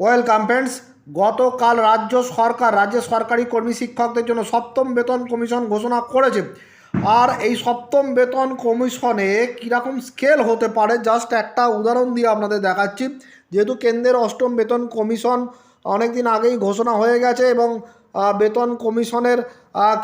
Welcome friends, গতকাল রাজ্য সরকার রাজ্যের সরকারি কর্মী শিক্ষকদের জন্য সপ্তম বেতন কমিশন ঘোষণা করেছে। আর এই সপ্তম বেতন কমিশনে কীরকম স্কেল হতে পারে? জাস্ট একটা উদাহরণ দিয়ে আপনাদের দেখাচ্ছি। যেহেতু কেন্দ্রের অষ্টম বেতন কমিশন অনেক দিন আগেই ঘোষণা হয়ে গেছে এবং বেতন কমিশনের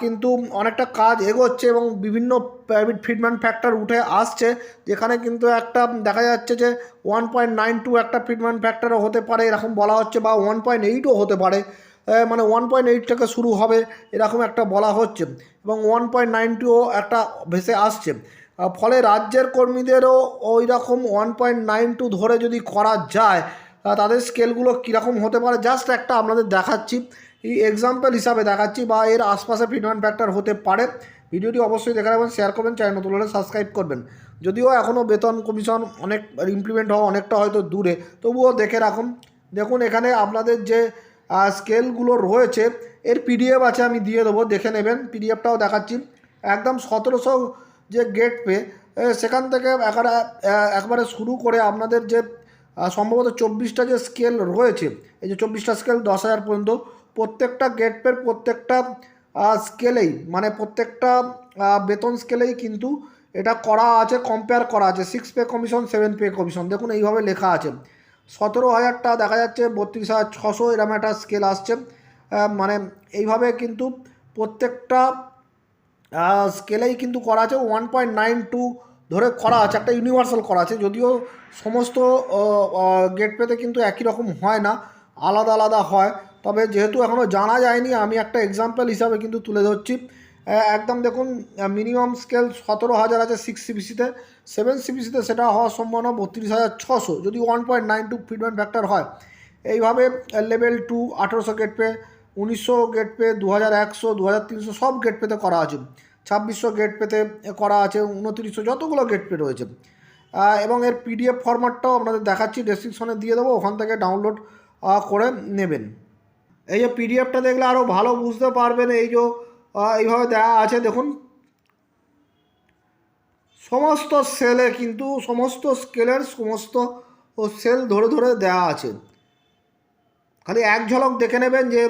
কিন্তু অনেকটা কাজ এগোচ্ছে এবং বিভিন্ন প্রাইভেট ফিটমেন্ট ফ্যাক্টর উঠে আসছে। যেখানে কিন্তু একটা দেখা যাচ্ছে যে ওয়ান পয়েন্ট নাইন টু একটা ফিটমেন্ট ফ্যাক্টরও হতে পারে, এরকম বলা হচ্ছে, বা ওয়ান পয়েন্ট এইটও হতে পারে। মানে ওয়ান পয়েন্ট এইট থেকে শুরু হবে, এরকম একটা বলা হচ্ছে। এবং ওয়ান পয়েন্ট নাইন টুও একটা ভেসে আসছে। ফলে রাজ্যের কর্মীদেরও ওই রকম ওয়ান পয়েন্ট নাইন টু ধরে যদি করা যায় তাদের স্কেলগুলো কীরকম হতে পারে? জাস্ট একটা আপনাদের দেখাচ্ছি। এক্সাম্পল হিসাবে দেখাচ্ছি বা এর আশপাশে ফিটমেন্ট ফ্যাক্টর হতে পারে। ভিডিওটি অবশ্যই দেখে রাখবেন শেয়ার করবেন চ্যানেল নতুন হলে সাবস্ক্রাইব করবেন। যদিও এখনও বেতন কমিশন অনেক ইমপ্লিমেন্ট হওয়া অনেকটা হয়তো দূরে, তবুও দেখে রাখুন। দেখুন, এখানে আপনাদের যে স্কেলগুলো রয়েছে, এর পিডিএফ আছে, আমি দিয়ে দেবো, দেখে নেবেন। পিডিএফটাও দেখাচ্ছি। একদম সতেরোশো যে গেট পে সেখান থেকে একবারে একবারে শুরু করে আপনাদের যে সম্ভবত চব্বিশটা যে স্কেল রয়েছে, এই যে চব্বিশটা স্কেল দশ হাজার পর্যন্ত প্রত্যেকটা গেট পের প্রত্যেকটা স্কেলেই মানে প্রত্যেকটা বেতন স্কেলেই কিন্তু এটা করা আছে কম্পেয়ার করা আছে six pay commission seven pay commission দেখুন এইভাবে লেখা আছে। সতেরো হাজারটা দেখা যাচ্ছে, বত্রিশ হাজার ছশো এরকম একটা স্কেল আসছে। মানে এইভাবে কিন্তু প্রত্যেকটা স্কেলেই কিন্তু করা আছে ওয়ান পয়েন্ট নাইন টু ধরে করা আছে, একটা ইউনিভার্সাল করা আছে। যদিও সমস্ত গেট পেতে কিন্তু একই রকম হয় না, আলাদা আলাদা হয়। তবে যেহেতু এখনও জানা যায়নি, আমি একটা এক্সাম্পল হিসাবে কিন্তু তুলে ধরছি। একদম দেখুন মিনিমাম স্কেল সতেরো হাজার আছে সিক্স সিবিসিতে সেভেন সিবিসিতে সেটা হওয়ার সম্ভাবনা বত্রিশ হাজার ছশো। যদি one point nine two feedback factor হয়, এইভাবে লেভেল টু আঠেরোশো গেট পে উনিশশো গেট পে দু হাজার একশো, দু হাজার তিনশো সব গেট পেতে করা আছে। ছাব্বিশশো গেট পেতে করা আছে, উনত্রিশশো যতগুলো গেট পে রয়েছে। এবং এর পিডিএফ ফরম্যাটটাও আপনাদের দেখাচ্ছি ডেসক্রিপশনে দিয়ে দেবো, ওখান থেকে ডাউনলোড করে নেবেন। এই যে পিডিএফটা দেখলে আরও ভালো বুঝতে পারবেন এই যে এইভাবে দেওয়া আছে, দেখুন। সমস্ত সেলে কিন্তু, সমস্ত স্কেলের সমস্ত সেল ধরে ধরে দেওয়া আছে। খালি এক ঝলক দেখে নেবেন যে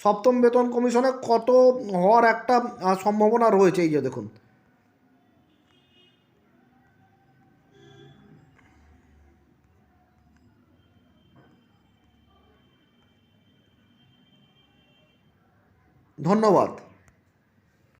সপ্তম বেতন কমিশনে কত হওয়ার একটা সম্ভাবনা রয়েছে, এই যে দেখুন। ধন্যবাদ।